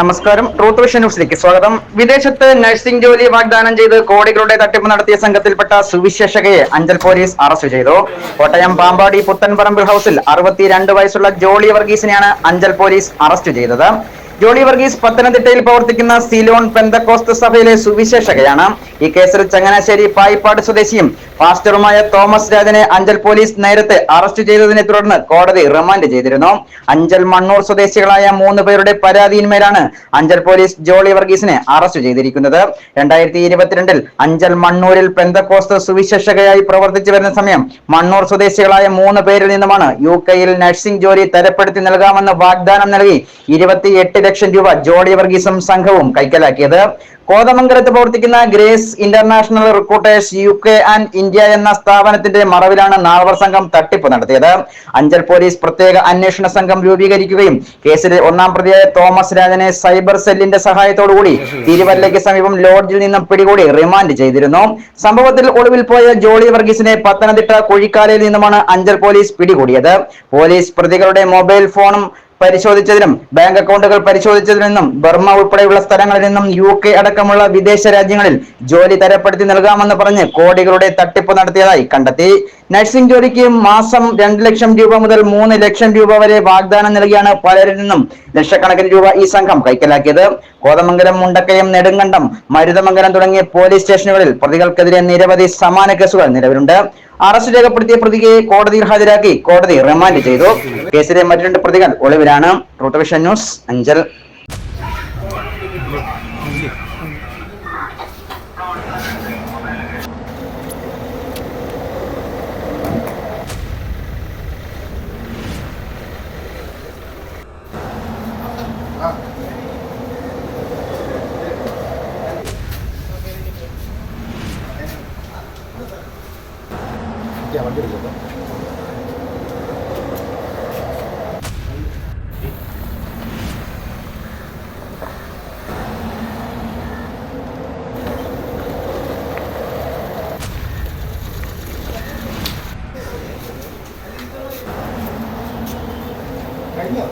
നമസ്കാരം. Truth vision ന്യൂസിലേക്ക് സ്വാഗതം. വിദേശത്ത് നഴ്സിംഗ് ജോലി വാഗ്ദാനം ചെയ്ത് കോടികളുടെ തട്ടിപ്പ് നടത്തിയ സംഘത്തിൽപ്പെട്ട സുവിശേഷകയെ അഞ്ചൽ പോലീസ് അറസ്റ്റ് ചെയ്തു. കോട്ടയം പാമ്പാടി പുത്തൻപറമ്പിൽ ഹൗസിൽ അറുപത്തിരണ്ട് വയസ്സുള്ള ജോളി വർഗീസിനെയാണ് അഞ്ചൽ പോലീസ് അറസ്റ്റ് ചെയ്തത്. ജോളി വർഗീസ് പത്തനംതിട്ടയിൽ പ്രവർത്തിക്കുന്ന സിലോൺ പെന്തക്കോസ്ത സഭയിലെ സുവിശേഷകയാണ്. ഈ കേസിൽ ചങ്ങനാശ്ശേരി പായിപ്പാട് സ്വദേശിയും പാസ്റ്ററുമായ തോമസ് രാജനെ അഞ്ചൽ പോലീസ് നേരത്തെ അറസ്റ്റ് ചെയ്തതിനെ തുടർന്ന് കോടതി റിമാൻഡ് ചെയ്തിരുന്നു. അഞ്ചൽ മണ്ണൂർ സ്വദേശികളായ മൂന്ന് പേരുടെ പരാതിയിന്മേലാണ് അഞ്ചൽ പോലീസ് ജോളി വർഗീസിനെ അറസ്റ്റ് ചെയ്തിരിക്കുന്നത്. രണ്ടായിരത്തി ഇരുപത്തിരണ്ടിൽ അഞ്ചൽ മണ്ണൂരിൽ പെന്തക്കോസ്ത സുവിശേഷകയായി പ്രവർത്തിച്ചു വരുന്ന സമയം മണ്ണൂർ സ്വദേശികളായ മൂന്ന് പേരിൽ നിന്നുമാണ് യു കെയിൽ നഴ്സിംഗ് ജോലി തരപ്പെടുത്തി നൽകാമെന്ന് വാഗ്ദാനം നൽകി. ഇരുപത്തിയെട്ട് ലക്ഷം രൂപ ജോളി വർഗീസും സംഘവും കൈക്കലാക്കിയത്. കോതമംഗലത്ത് പ്രവർത്തിക്കുന്ന Grace International Recruiters U K and India എന്ന സ്ഥാപനത്തിന്റെ മറവിലാണ് നാൾവർ സംഘം തട്ടിപ്പ് നടത്തിയത്. അഞ്ചൽ പോലീസ് പ്രത്യേക അന്വേഷണ സംഘം രൂപീകരിക്കുകയും കേസിലെ ഒന്നാം പ്രതിയായ തോമസ് രാജനെ സൈബർ സെല്ലിന്റെ സഹായത്തോടുകൂടി തിരുവല്ലയ്ക്ക് സമീപം ലോഡ്ജിൽ നിന്നും പിടികൂടി റിമാൻഡ് ചെയ്തിരുന്നു. സംഭവത്തിൽ ഒളിവിൽ പോയ ജോളി വർഗീസിനെ പത്തനംതിട്ട കുഴിക്കാലയിൽ നിന്നുമാണ് അഞ്ചൽ പോലീസ് പിടികൂടിയത്. പോലീസ് പ്രതികളുടെ മൊബൈൽ ഫോണും പരിശോധിച്ചതിനും ബാങ്ക് അക്കൗണ്ടുകൾ പരിശോധിച്ചതിനെന്നും ബർമ്മ ഉൾപ്പെടെയുള്ള സ്ഥലങ്ങളിൽ നിന്നും യു കെ അടക്കമുള്ള വിദേശ രാജ്യങ്ങളിൽ ജോലി തരപ്പെടുത്തി നൽകാമെന്ന് പറഞ്ഞ് കോടികളുടെ തട്ടിപ്പ് നടത്തിയതായി കണ്ടെത്തി. നഴ്സിംഗ് ജോലിക്ക് മാസം രണ്ട് ലക്ഷം രൂപ മുതൽ മൂന്ന് ലക്ഷം രൂപ വരെ വാഗ്ദാനം നൽകിയാണ് പലരിൽ നിന്നും ലക്ഷക്കണക്കിന് രൂപ ഈ സംഘം കൈക്കലാക്കിയത്. കോതമംഗലം മുണ്ടക്കയം നെടുങ്കണ്ടം മരുതമംഗലം തുടങ്ങിയ പോലീസ് സ്റ്റേഷനുകളിൽ പ്രതികൾക്കെതിരെ നിരവധി സമാന കേസുകൾ നിലവിലുണ്ട്. അറസ്റ്റ് രേഖപ്പെടുത്തിയ പ്രതിയെ കോടതിയിൽ ഹാജരാക്കി. കോടതി റിമാൻഡ് ചെയ്തു. കേസിലെ മറ്റു രണ്ട് പ്രതികൾ ഒളിവിലാണ്. Root Vision News Anchal. വണ്ടി എടുക്കുന്നത് കഴിഞ്ഞോ?